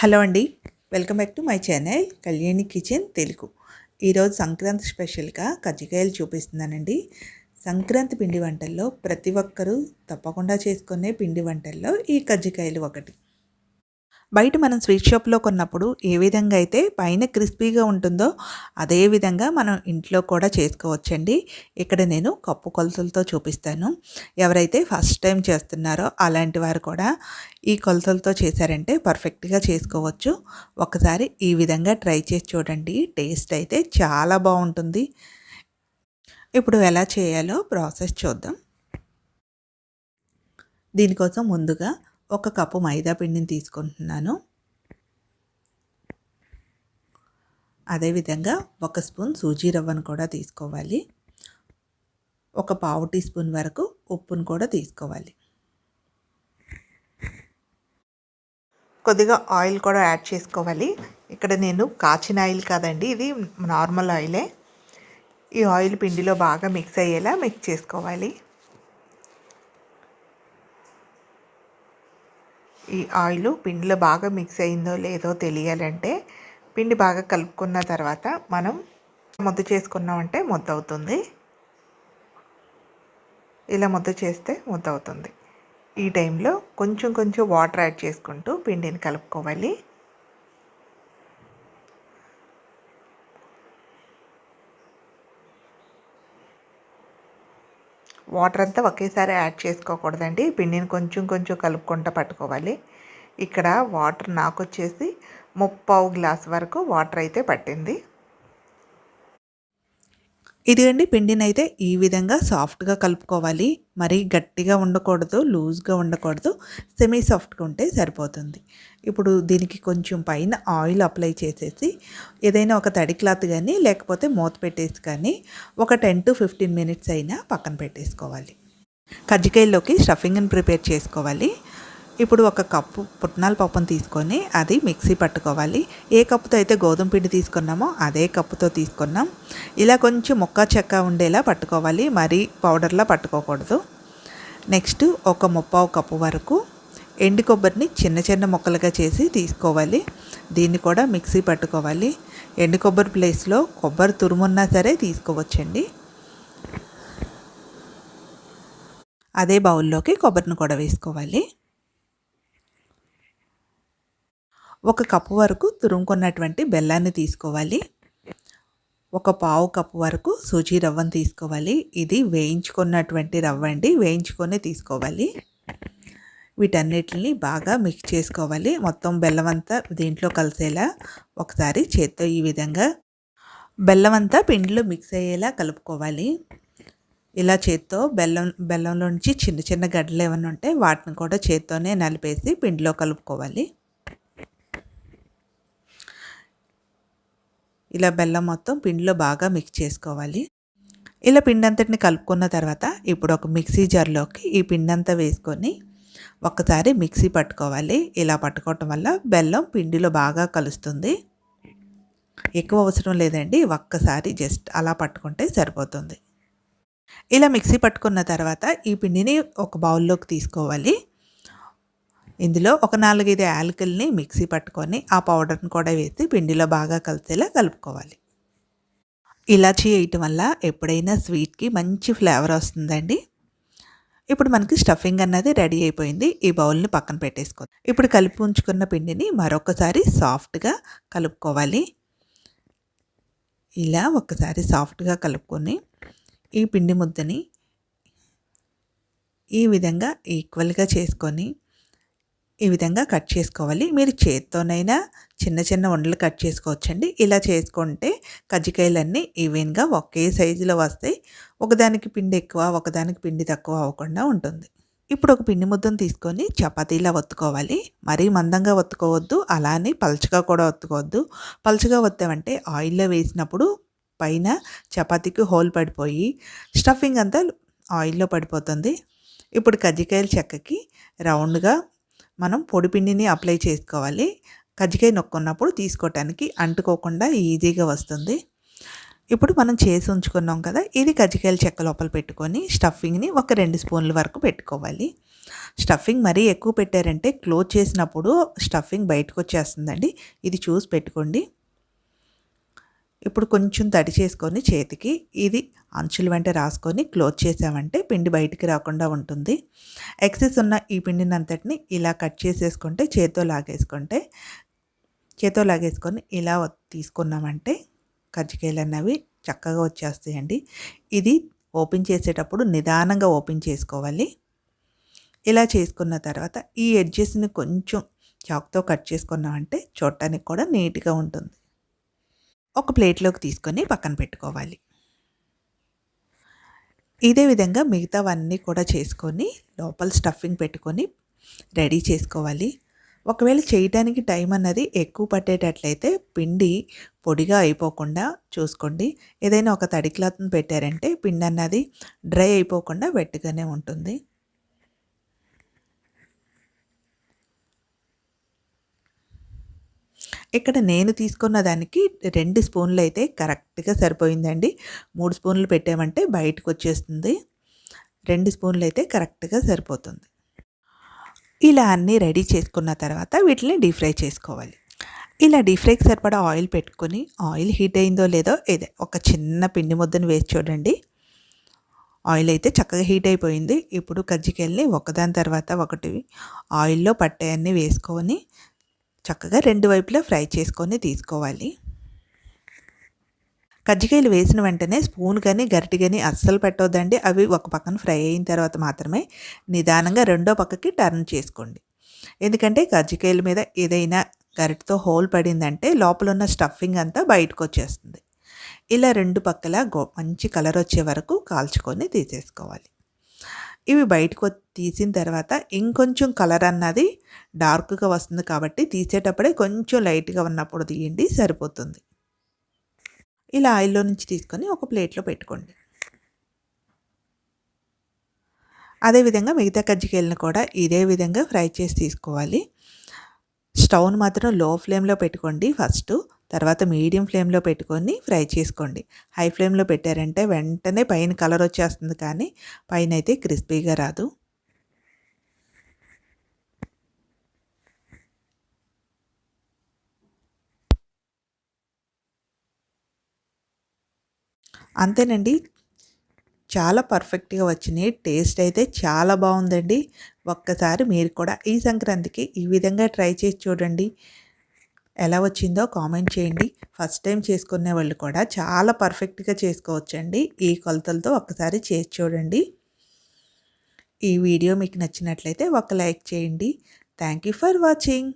Hello అండి. Welcome back to my channel Kalyani kitchen Telugu. ఈరోజు సంక్రాంతి స్పెషల్గా కజ్జికాయలు చూపిస్తున్నానండి. సంక్రాంతి పిండి వంటల్లో ప్రతి ఒక్కరూ తప్పకుండా చేసుకునే పిండి వంటల్లో ఈ కజ్జికాయలు ఒకటి. బయట మనం స్వీట్ షాప్లో కొన్నప్పుడు ఏ విధంగా అయితే పైన క్రిస్పీగా ఉంటుందో అదే విధంగా మనం ఇంట్లో కూడా చేసుకోవచ్చండి. ఇక్కడ నేను కప్పు కొలతలతో చూపిస్తాను. ఎవరైతే ఫస్ట్ టైం చేస్తున్నారో అలాంటి వారు కూడా ఈ కొలతలతో చేశారంటే పర్ఫెక్ట్గా చేసుకోవచ్చు. ఒకసారి ఈ విధంగా ట్రై చేసి చూడండి. టేస్ట్ అయితే చాలా బాగుంటుంది. ఇప్పుడు ఎలా చేయాలో ప్రాసెస్ చూద్దాం. దీనికోసం ముందుగా ఒక కప్పు మైదా పిండిని తీసుకుంటున్నాను. అదేవిధంగా ఒక స్పూన్ సూజీ రవ్వను కూడా తీసుకోవాలి. ఒక పావు టీ స్పూన్ వరకు ఉప్పును కూడా తీసుకోవాలి. కొద్దిగా ఆయిల్ కూడా యాడ్ చేసుకోవాలి. ఇక్కడ నేను కాచిన ఆయిల్ కాదండి ఇది నార్మల్ ఆయిలే. ఈ ఆయిల్ పిండిలో బాగా మిక్స్ అయ్యేలా మిక్స్ చేసుకోవాలి. ఈ ఆయిల్ పిండిలో బాగా మిక్స్ అయిందో లేదో తెలియాలంటే పిండి బాగా కలుపుకున్న తర్వాత మనం ముద్ద చేసుకున్నామంటే ముద్ద అవుతుంది. ఇలా ముద్ద చేస్తే ముద్ద అవుతుంది. ఈ టైంలో కొంచెం కొంచెం వాటర్ యాడ్ చేసుకుంటూ పిండిని కలుపుకోవాలి. వాటర్ అంతా ఒకేసారి యాడ్ చేసుకోకూడదండి. పిండిని కొంచెం కొంచెం కలుపుకుంటూ పట్టుకోవాలి. ఇక్కడ వాటర్ నాకు వచ్చేసి ముప్పావు గ్లాస్ వరకు వాటర్ అయితే పట్టింది. ఇదిగండి పిండిని అయితే ఈ విధంగా సాఫ్ట్గా కలుపుకోవాలి. మరీ గట్టిగా ఉండకూడదు లూజ్గా ఉండకూడదు సెమీ సాఫ్ట్గా ఉంటే సరిపోతుంది. ఇప్పుడు దీనికి కొంచెం పైన ఆయిల్ అప్లై చేసేసి ఏదైనా ఒక తడి క్లాత్ కానీ లేకపోతే మూత పెట్టేసి కానీ ఒక టెన్ టు ఫిఫ్టీన్ మినిట్స్ అయినా పక్కన పెట్టేసుకోవాలి. కజ్జికాయల్లోకి స్టఫింగ్ని ప్రిపేర్ చేసుకోవాలి. ఇప్పుడు ఒక కప్పు పుట్నాల పప్పును తీసుకొని అది మిక్సీ పట్టుకోవాలి. ఏ కప్పుతో అయితే గోధుమ పిండి తీసుకున్నామో అదే కప్పుతో తీసుకున్నాం. ఇలా కొంచెం ముక్క చెక్క ఉండేలా పట్టుకోవాలి. మరీ పౌడర్లా పట్టుకోకూడదు. నెక్స్ట్ ఒక ముప్పావు కప్పు వరకు ఎండు కొబ్బరిని చిన్న చిన్న ముక్కలుగా చేసి తీసుకోవాలి. దీన్ని కూడా మిక్సీ పట్టుకోవాలి. ఎండు కొబ్బరి ప్లేస్లో కొబ్బరి తురుమున్నా సరే తీసుకోవచ్చండి. అదే బౌల్లోకి కొబ్బరిని కూడా వేసుకోవాలి. ఒక కప్పు వరకు తురుముకున్నటువంటి బెల్లాన్ని తీసుకోవాలి. ఒక పావు కప్పు వరకు సూజీ రవ్వను తీసుకోవాలి. ఇది వేయించుకున్నటువంటి రవ్వ అండి వేయించుకొని తీసుకోవాలి. వీటన్నిటిని బాగా మిక్స్ చేసుకోవాలి. మొత్తం బెల్లం అంతా దీంట్లో కలిసేలా ఒకసారి చేత్తో ఈ విధంగా బెల్లం అంతా పిండిలో మిక్స్ అయ్యేలా కలుపుకోవాలి. ఇలా చేత్తో బెల్లం బెల్లంలో నుంచి చిన్న చిన్న గడ్డలు ఏమైనా ఉంటే వాటిని కూడా చేత్తోనే నలిపేసి పిండిలో కలుపుకోవాలి. ఇలా బెల్లం మొత్తం పిండిలో బాగా మిక్స్ చేసుకోవాలి. ఇలా పిండి అంతటిని కలుపుకున్న తర్వాత ఇప్పుడు ఒక మిక్సీ జార్లోకి ఈ పిండి అంతా వేసుకొని ఒకసారి మిక్సీ పట్టుకోవాలి. ఇలా పట్టుకోవటం వల్ల బెల్లం పిండిలో బాగా కలుస్తుంది. ఎక్కువ అవసరం లేదండి. ఒక్కసారి జస్ట్ అలా పట్టుకుంటే సరిపోతుంది. ఇలా మిక్సీ పట్టుకున్న తర్వాత ఈ పిండిని ఒక బౌల్లోకి తీసుకోవాలి. ఇందులో ఒక నాలుగైదు యాలకుల్ని మిక్సీ పట్టుకొని ఆ పౌడర్ని కూడా వేసి పిండిలో బాగా కలిసేలా కలుపుకోవాలి. ఇలాచీ వేయటం వల్ల ఎప్పుడైనా స్వీట్కి మంచి ఫ్లేవర్ వస్తుందండి. ఇప్పుడు మనకి స్టఫింగ్ అన్నది రెడీ అయిపోయింది. ఈ బౌల్ని పక్కన పెట్టేసుకో. ఇప్పుడు కలిపి ఉంచుకున్న పిండిని మరొకసారి సాఫ్ట్గా కలుపుకోవాలి. ఇలా ఒకసారి సాఫ్ట్గా కలుపుకొని ఈ పిండి ముద్దని ఈ విధంగా ఈక్వల్గా చేసుకొని ఈ విధంగా కట్ చేసుకోవాలి. మీరు చేత్తోనైనా చిన్న చిన్న ఉండలు కట్ చేసుకోవచ్చండి. ఇలా చేసుకుంటే కజ్జికాయలన్నీ ఈవెన్గా ఒకే సైజులో వస్తాయి. ఒకదానికి పిండి ఎక్కువ ఒకదానికి పిండి తక్కువ అవ్వకుండా ఉంటుంది. ఇప్పుడు ఒక పిండి ముద్దను తీసుకొని చపాతీలా ఒత్తుకోవాలి. మరీ మందంగా ఒత్తుకోవద్దు. అలానే పలుచగా కూడా ఒత్తుకోవద్దు. పలుచగా ఒత్తామంటే ఆయిల్లో వేసినప్పుడు పైన చపాతీకి హోల్ పడిపోయి స్టఫింగ్ అంతా ఆయిల్లో పడిపోతుంది. ఇప్పుడు కజ్జికాయల చెక్కకి రౌండ్గా మనం పొడిపిండిని అప్లై చేసుకోవాలి. కజ్జికాయ నొక్కున్నప్పుడు తీసుకోవటానికి అంటుకోకుండా ఈజీగా వస్తుంది. ఇప్పుడు మనం చేసి ఉంచుకున్నాం కదా ఇది కజ్జికాయల చెక్క లోపల పెట్టుకొని స్టఫింగ్ని ఒక రెండు స్పూన్ల వరకు పెట్టుకోవాలి. స్టఫింగ్ మరీ ఎక్కువ పెట్టారంటే క్లోజ్ చేసినప్పుడు స్టఫింగ్ బయటకు వచ్చేస్తుందండి. ఇది చూసి పెట్టుకోండి. ఇప్పుడు కొంచెం తడి చేసుకొని చేతికి ఇది అంచుల వెంట రాసుకొని క్లోజ్ చేసామంటే పిండి బయటికి రాకుండా ఉంటుంది. ఎక్సెస్ ఉన్న ఈ పిండిని అంతటిని ఇలా కట్ చేసేసుకుంటే చేతితో లాగేసుకుంటే చేతితో లాగేసుకొని ఇలా తీసుకున్నామంటే కజ్జికాయలు అన్నవి చక్కగా వచ్చేస్తాయండి. ఇది ఓపెన్ చేసేటప్పుడు నిదానంగా ఓపెన్ చేసుకోవాలి. ఇలా చేసుకున్న తర్వాత ఈ ఎడ్జెస్ని కొంచెం చాక్తో కట్ చేసుకున్నామంటే చూడటానికి కూడా నీట్గా ఉంటుంది. ఒక ప్లేట్లోకి తీసుకొని పక్కన పెట్టుకోవాలి. ఇదే విధంగా మిగతావన్నీ కూడా చేసుకొని లోపల స్టఫింగ్ పెట్టుకొని రెడీ చేసుకోవాలి. ఒకవేళ చేయడానికి టైం అన్నది ఎక్కువ పట్టేటట్లయితే పిండి పొడిగా అయిపోకుండా చూసుకోండి. ఏదైనా ఒక తడి క్లాత్ని పెట్టారంటే పిండి అన్నది డ్రై అయిపోకుండా వెట్టుగానే ఉంటుంది. ఇక్కడ నేను తీసుకున్న దానికి రెండు స్పూన్లు అయితే కరెక్ట్గా సరిపోయిందండి. మూడు స్పూన్లు పెట్టామంటే బయటకు వచ్చేస్తుంది రెండు స్పూన్లు అయితే కరెక్ట్గా సరిపోతుంది. ఇలా అన్నీ రెడీ చేసుకున్న తర్వాత వీటిని డీప్ ఫ్రై చేసుకోవాలి. ఇలా డీప్ ఫ్రైకి సరిపడా ఆయిల్ పెట్టుకొని ఆయిల్ హీట్ అయిందో లేదో ఇదే ఒక చిన్న పిండి ముద్దను వేసి చూడండి. ఆయిల్ అయితే చక్కగా హీట్ అయిపోయింది. ఇప్పుడు కజ్జికాయల్ని ఒకదాని తర్వాత ఒకటి ఆయిల్లో పట్టాయన్నీ వేసుకొని చక్కగా రెండు వైపులా ఫ్రై చేసుకొని తీసుకోవాలి. కజ్జికాయలు వేసిన వెంటనే స్పూన్ కానీ గరిటి కానీ అస్సలు పెట్టవద్దండి అవి ఒక పక్కన ఫ్రై అయిన తర్వాత మాత్రమే నిదానంగా రెండో పక్కకి టర్న్ చేసుకోండి. ఎందుకంటే కజ్జికాయల మీద ఏదైనా గరిటితో హోల్ పడిందంటే లోపల ఉన్న స్టఫింగ్ అంతా బయటకు వచ్చేస్తుంది. ఇలా రెండు పక్కల గో మంచి కలర్ వచ్చే వరకు కాల్చుకొని తీసేసుకోవాలి. ఇవి బయటకు తీసిన తర్వాత ఇంకొంచెం కలర్ అన్నది డార్క్గా వస్తుంది కాబట్టి తీసేటప్పుడే కొంచెం లైట్గా ఉన్నప్పుడు తీయండి సరిపోతుంది. ఇలా ఆయిల్లో నుంచి తీసుకొని ఒక ప్లేట్లో పెట్టుకోండి. అదేవిధంగా మిగతా కజ్జికాయలను కూడా ఇదే విధంగా ఫ్రై చేసి తీసుకోవాలి. స్టవ్ను మాత్రం లో ఫ్లేమ్లో పెట్టుకోండి ఫస్ట్. తర్వాత మీడియం ఫ్లేమ్లో పెట్టుకొని ఫ్రై చేసుకోండి. హై ఫ్లేమ్లో పెట్టారంటే వెంటనే పైన కలర్ వచ్చేస్తుంది కానీ పైన అయితే క్రిస్పీగా రాదు. అంతేనండి. చాలా పర్ఫెక్ట్గా వచ్చినాయి. టేస్ట్ అయితే చాలా బాగుందండి. ఒక్కసారి మీరు కూడా ఈ సంక్రాంతికి ఈ విధంగా ట్రై చేసి చూడండి. ఎలా వచ్చిందో కామెంట్ చేయండి. ఫస్ట్ టైం చేసుకునే వాళ్ళు కూడా చాలా పర్ఫెక్ట్గా చేసుకోవచ్చండి. ఈ కొలతలతో ఒక్కసారి చేసి చూడండి. ఈ వీడియో మీకు నచ్చినట్లయితే ఒక లైక్ చేయండి. Thank you for watching.